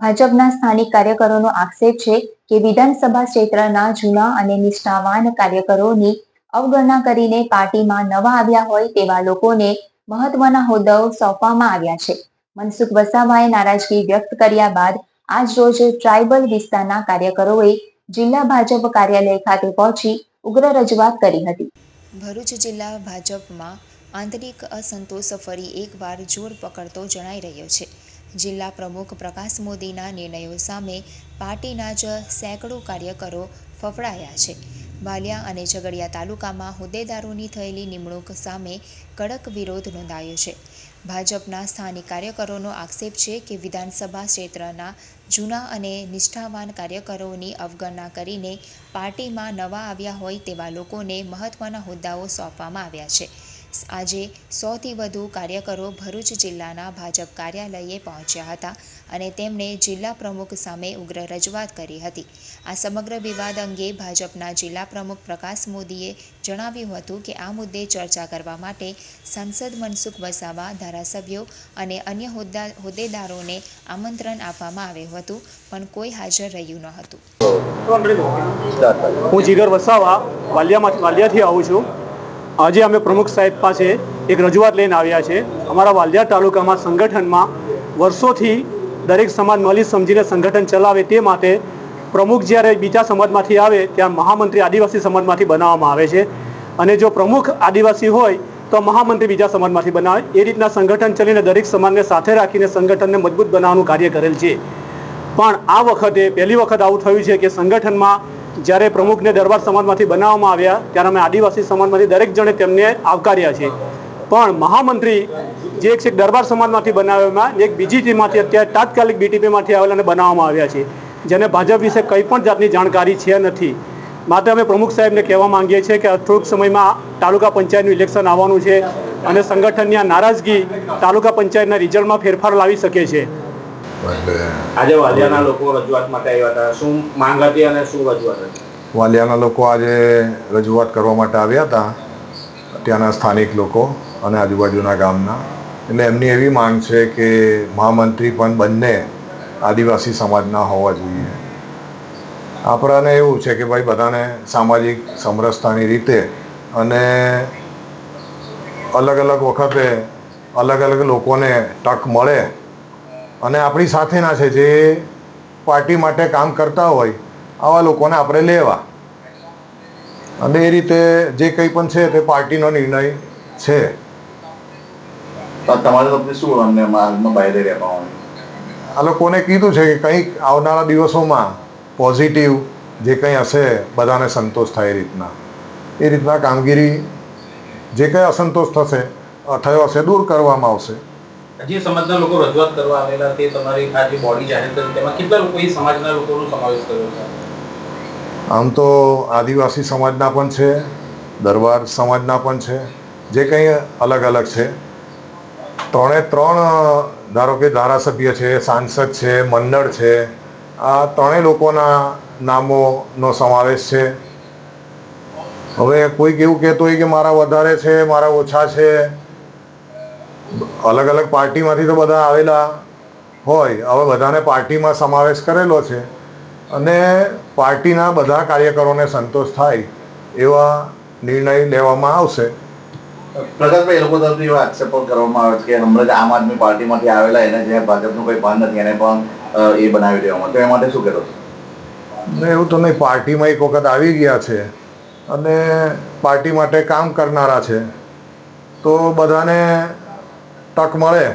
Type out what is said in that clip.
ભાજપના સ્થાનિક કાર્યકરોનો આક્ષેપ છે કે વિધાનસભા ક્ષેત્રના જૂના અને નિષ્ઠાવાન કાર્યકરોની અવગણના કરીને પાર્ટીમાં નવા આવ્યા હોય તેવા લોકોને મહત્વના હોદ્દાઓ સોંપવામાં આવ્યા છે. મનસુખ વસાવાએ નારાજગી વ્યક્ત કર્યા બાદ આજ રોજ ટ્રાઇબલ વિસ્તારના કાર્યકરોએ જિલ્લા ભાજપ કાર્યાલય ખાતે પહોંચી ઉગ્ર રજૂઆત કરી હતી. ભરૂચ જિલ્લા ભાજપમાં આંતરિક અસંતોષ ફરી એકવાર જોર પકડતો જણાઈ રહ્યો છે. જિલ્લા પ્રમુખ પ્રકાશ મોદીના નિર્ણયો સામે પાર્ટીના જ સેંકડો કાર્યકરો ફફડાયા છે. વાલિયા અને ઝઘડિયા તાલુકામાં હોદ્દેદારોની થયેલી નિમણૂક સામે કડક વિરોધ નોંધાયો છે. ભાજપના સ્થાનિક કાર્યકરોનો આક્ષેપ છે કે વિધાનસભા ક્ષેત્રના જૂના અને નિષ્ઠાવાન કાર્યકરોની અવગણના કરીને પાર્ટીમાં નવા આવ્યા હોય તેવા લોકોને મહત્વના હોદ્દાઓ સોંપવામાં આવ્યા છે. આજે સોથી વધુ કાર્યકરો ભરૂચ જિલ્લાના ભાજપ કાર્યાલયે પહોંચ્યા હતા અને તેમણે જિલ્લા પ્રમુખ સામે ઉગ્ર રજૂઆત કરી હતી. આ સમગ્ર વિવાદ અંગે ભાજપના જિલ્લા પ્રમુખ પ્રકાશ મોદીએ જણાવ્યું હતું કે આ મુદ્દે ચર્ચા કરવા માટે સાંસદ મનસુખ વસાવા, ધારાસભ્યો અને અન્ય હોદ્દા હોદ્દેદારોને આમંત્રણ આપવામાં આવ્યું હતું, પણ કોઈ હાજર રહ્યું ન હતું હું જીગર વસાવા વાલિયામાંથી વાલિયાથી આવું છું. આજે અમે પ્રમુખ સાહેબ પાસે એક રજૂઆત લઈને આવ્યા છે. અમારા વાલિયા તાલુકામાં સંગઠનમાં વર્ષોથી દરેક સમાજ મળી સમજીને સંગઠન ચલાવે તે માટે પ્રમુખ જ્યારે બીજા સમાજમાંથી આવે ત્યાં મહામંત્રી આદિવાસી સમાજમાંથી બનાવવામાં આવે છે. અને જો પ્રમુખ આદિવાસી હોય તો મહામંત્રી બીજા સમાજમાંથી બનાવે. એ રીતના સંગઠન ચલીને દરેક સમાજને સાથે રાખીને સંગઠનને મજબૂત બનાવવાનું કાર્ય કરેલ છે. પણ આ વખતે પહેલી વખત આવું થયું છે કે સંગઠનમાં જ્યારે પ્રમુખને દરબાર સમાજમાંથી બનાવવામાં આવ્યા, ત્યારે અમે આદિવાસી સમાજમાંથી દરેક જણે તેમને આવકાર્યા છે પણ મહામંત્રી જે એક દરબાર સમાજમાંથી બનાવવામાં એક બીજી ટીમમાંથી અત્યારે તાત્કાલિક બીટીપીમાંથી આવેલાને બનાવવામાં આવ્યા છે. જેને ભાજપ વિશે કંઈ પણ જાતની જાણકારી છે નથી. માટે અમે પ્રમુખ સાહેબને કહેવા માંગીએ છીએ કે થોડુંક સમયમાં તાલુકા પંચાયતનું ઇલેક્શન આવવાનું છે અને સંગઠનની આ નારાજગી તાલુકા પંચાયતના રિઝલ્ટમાં ફેરફાર લાવી શકે છે. એટલે આજે વાલિયાના લોકો રજૂઆત માટે આવ્યા હતા. શું માંગ હતી અને શું રજૂઆત હતી? વાલિયાના લોકો આજે રજૂઆત કરવા માટે આવ્યા હતા ત્યાંના સ્થાનિક લોકો અને આજુબાજુના ગામના. એટલે એમની એવી માંગ છે કે મહામંત્રી પણ બંને આદિવાસી સમાજના હોવા જોઈએ. આપણાને એવું છે કે ભાઈ બધાને સામાજિક સમરસતાની રીતે અને અલગ અલગ વખતે અલગ અલગ લોકોને તક મળે અને આપણી સાથેના છે જે પાર્ટી માટે કામ કરતા હોય આવા લોકોને આપણે લેવા. અને એ રીતે જે કંઈ પણ છે તે પાર્ટીનો નિર્ણય છે. તો તમારે લોકોને શું અમને હાલમાં રહેવા આ લોકોને કીધું છે કે કંઈક આવનારા દિવસોમાં પોઝિટિવ જે કંઈ હશે બધાને સંતોષ થાય એ રીતના. એ રીતના કામગીરી જે કંઈ અસંતોષ થશે થયો હશે દૂર કરવામાં આવશે. જે સમાજના લોકો રજૂઆત કરવા આવેલા તે તમારી આ જે બોડી જાહેર કરી તેમાં કેટલા લોકો એ સમાજના લોકોનો સમાવેશ કર્યો છે? આમ તો આદિવાસી સમાજના પણ છે, દરબાર સમાજના પણ છે, જે કંઈ અલગ અલગ છે. ત્રણે ત્રણ, ધારો કે ધારાસભ્ય છે, સાંસદ છે, મંડળ છે, આ ત્રણેય લોકોના નામોનો સમાવેશ છે. હવે કોઈક એવું કહેતો હોય કે મારા વધારે છે, મારા ઓછા છે અલગ અલગ પાર્ટીમાંથી તો બધા આવેલા હોય. હવે બધાને પાર્ટીમાં સમાવેશ કરેલો છે અને પાર્ટીના બધા કાર્યકરોને સંતોષ થાય એવા નિર્ણય લેવામાં આવશે. પ્રકાશભાઈ એ લોકો તરફથી એવા આક્ષેપો કરવામાં આવે છે કે હમણાં જ આમ આદમી પાર્ટીમાંથી આવેલા એને જે ભાજપનું કોઈ ભાન નથી એને પણ એ બનાવી દેવામાં. તો એ માટે શું કરો ને એવું તો નહીં પાર્ટીમાં એક વખત આવી ગયા છે અને પાર્ટી માટે કામ કરનારા છે. તો બધાને તક મળે